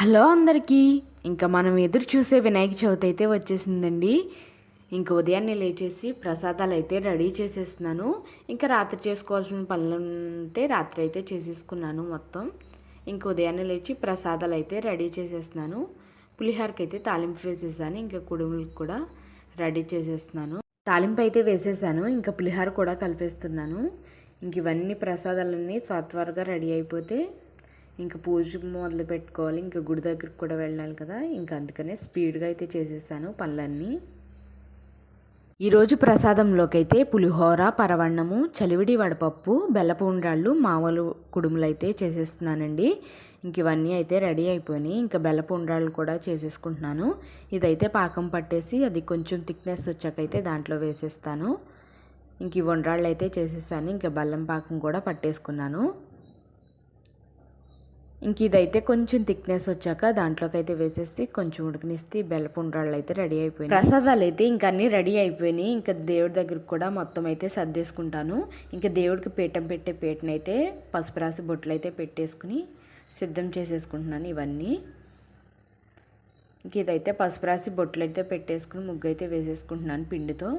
Hello అందరికీ. ఇంకా మనం ఎదురు చూసే వినాయక చవితి అయితే వచ్చేసిందండి. ఇంక ఉదయాన్నే లేచేసి ప్రసాదాలు అయితే రెడీ చేసేస్తున్నాను. ఇంకా రాత్రి చేసుకోవాల్సిన పనులు ఉంటే రాత్రి అయితే చేసేసుకున్నాను మొత్తం. ఇంక ఉదయాన్నే లేచి ప్రసాదాలు అయితే రెడీ చేసేస్తున్నాను. పులిహోరకి అయితే తాలింపు వేసేసాను ఇంకా కుడుములకు కూడా రెడీ చేసేస్తున్నాను. తాలింపు అయితే వేసేసాను ఇంకా పులిహోర కూడా కలిపేస్తున్నాను. ఇంక ఇవన్నీ ప్రసాదాలన్నీ త్వర త్వరగా రెడీ అయిపోతే ఇంకా పూజ మొదలు పెట్టుకోవాలి. ఇంకా గుడి దగ్గరికి కూడా వెళ్ళాలి కదా. ఇంకా అందుకనే స్పీడ్గా అయితే చేసేసాను పనులన్నీ. ఈరోజు ప్రసాదంలోకి అయితే పులిహోర పరవన్నము చలివిడి వడపప్పు బెల్లపు ఉండ్రాళ్ళు మామూలు కుడుములు అయితే చేసేస్తున్నానండి. ఇంక ఇవన్నీ అయితే రెడీ అయిపోయినాయి. ఇంకా బెల్లపు ఉండ్రాళ్ళు కూడా చేసేసుకుంటున్నాను. ఇదైతే పాకం పట్టేసి అది కొంచెం థిక్నెస్ వచ్చాకైతే దాంట్లో వేసేస్తాను. ఇంక ఈ ఉండ్రాళ్ళు అయితే చేసేసాను. ఇంకా బెల్లం పాకం కూడా పట్టేసుకున్నాను. ఇంక ఇదైతే కొంచెం థిక్నెస్ వచ్చాక దాంట్లోకి అయితే వేసేసి కొంచెం ఉడికినిస్తే బెల్లపుండ్రాళ్ళు అయితే రెడీ అయిపోయినాయి. ప్రసాదాలు అయితే ఇంక అన్నీ రెడీ అయిపోయినాయి. ఇంకా దేవుడి దగ్గరికి కూడా మొత్తం అయితే సర్దేసుకుంటాను. ఇంకా దేవుడికి పీఠం పెట్టే పీటనైతే పసుపు రాసి బొట్లు అయితే పెట్టేసుకుని సిద్ధం చేసేసుకుంటున్నాను ఇవన్నీ. ఇంక ఇదైతే పసుపు రాసి బొట్లు అయితే పెట్టేసుకుని ముగ్గు అయితే వేసేసుకుంటున్నాను పిండితో.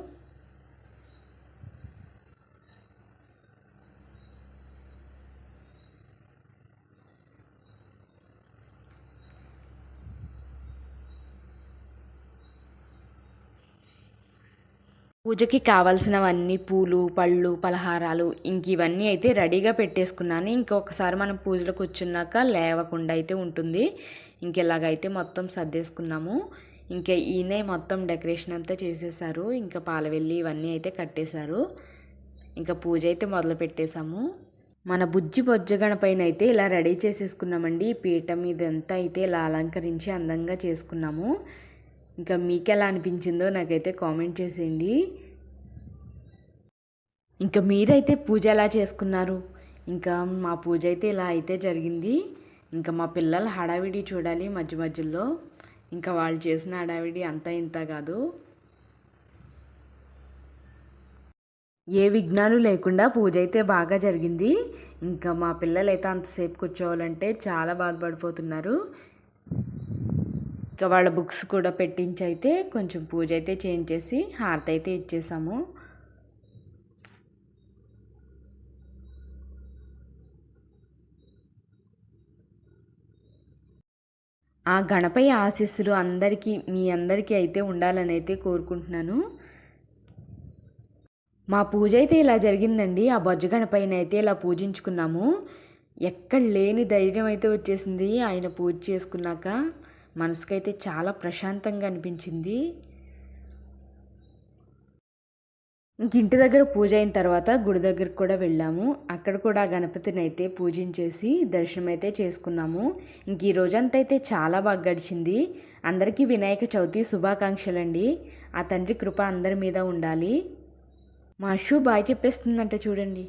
పూజకి కావాల్సినవన్నీ పూలు పళ్ళు పలహారాలు ఇంక ఇవన్నీ అయితే రెడీగా పెట్టేసుకున్నాను. ఇంకొకసారి మనం పూజలో కూర్చున్నాక లేవకుండా అయితే ఉంటుంది. ఇంకెలాగైతే మొత్తం సర్దేసుకున్నాము. ఇంకా ఈయనే మొత్తం డెకరేషన్ అంతా చేసేసారు. ఇంకా పాలవెల్లి ఇవన్నీ అయితే కట్టేశారు. ఇంకా పూజ అయితే మొదలు పెట్టేశాము. మన బుజ్జి బొజ్జ పైన అయితే ఇలా రెడీ చేసేసుకున్నామండి. పీఠం ఇదంతా అయితే ఇలా అలంకరించి అందంగా చేసుకున్నాము. ఇంకా మీకు ఎలా అనిపించిందో నాకైతే కామెంట్ చేసేయండి. ఇంకా మీరైతే పూజ ఎలా చేసుకున్నారు? ఇంకా మా పూజ అయితే ఇలా అయితే జరిగింది. ఇంకా మా పిల్లల హడావిడి చూడాలి మధ్య మధ్యలో. ఇంకా వాళ్ళు చేసిన హడావిడి అంతా ఇంత కాదు. ఏ విఘ్నాలు లేకుండా పూజ అయితే బాగా జరిగింది. ఇంకా మా పిల్లలు అయితే అంతసేపు కూర్చోవాలంటే చాలా బాధపడిపోతున్నారు. ఇంకా వాళ్ళ బుక్స్ కూడా పెట్టించి అయితే కొంచెం పూజ అయితే చేయించేసి హారతి అయితే ఇచ్చేసాము. ఆ గణపయ్య ఆశీస్సులు అందరికీ మీ అందరికీ అయితే ఉండాలని అయితే కోరుకుంటున్నాను. మా పూజ అయితే ఇలా జరిగిందండి. ఆ బొజ్జ గణపైన అయితే ఇలా పూజించుకున్నాము. ఎక్కడ లేని ధైర్యం అయితే వచ్చేసింది ఆయన పూజ చేసుకున్నాక. మనసుకైతే చాలా ప్రశాంతంగా అనిపించింది. ఇంక ఇంటి దగ్గర పూజ అయిన తర్వాత గుడి దగ్గరకు కూడా వెళ్ళాము. అక్కడ కూడా గణపతిని అయితే పూజించేసి దర్శనం అయితే చేసుకున్నాము. ఇంక ఈ రోజంతా అయితే చాలా బాగా గడిచింది. అందరికీ వినాయక చవితి శుభాకాంక్షలండి. ఆ తండ్రి కృప అందరి మీద ఉండాలి. మా షూ బాయ్ చెప్పేస్తుందంట చూడండి.